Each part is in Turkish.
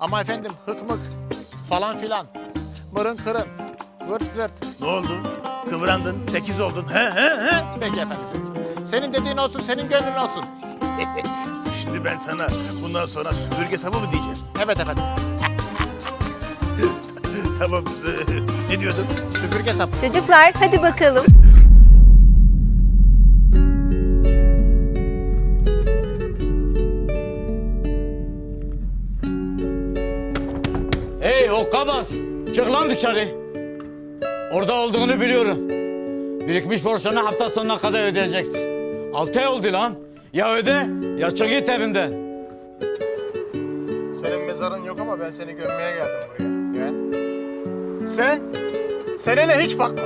Ama efendim hık mık falan filan. Mırın kırın. Vırt zırt. Ne oldu? Kıvrandın, sekiz oldun. He he he. Peki efendim peki. Senin dediğin olsun, senin gönlün olsun. Şimdi ben sana bundan sonra süpürge sapı mı diyeceğim? Evet efendim. tamam. ne diyordun? Süpürge sapı. Çocuklar hadi bakalım. Hey Okkabaz! Çık lan dışarı. Orada olduğunu biliyorum. Birikmiş borçlarını hafta sonuna kadar ödeyeceksin. Altı ay oldu lan. Ya öde ya çık git evimden. Senin mezarın yok ama ben seni gömmeye geldim buraya. Gel. Sen, sen hele hiç bakma.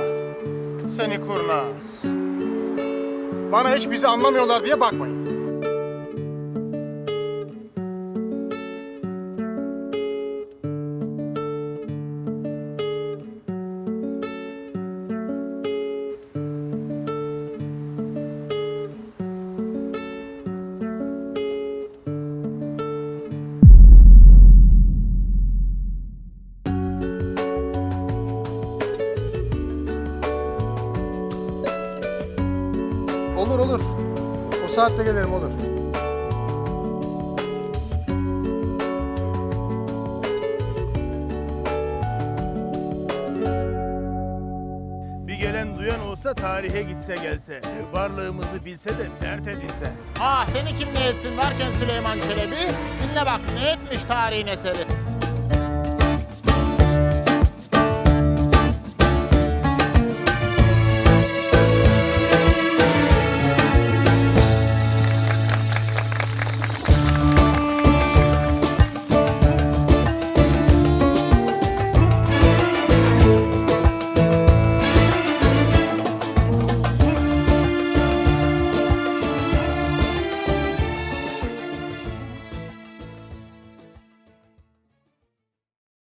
Seni kurnaz. Bana hiç bizi anlamıyorlar diye bakmayın. Olur olur. O saatte gelirim olur. Bir gelen duyan olsa tarihe gitse gelse. Varlığımızı bilse de dert edilse. Aa seni kim ne etsin varken Süleyman Çelebi? Dinle bak ne etmiş tarihin eseri.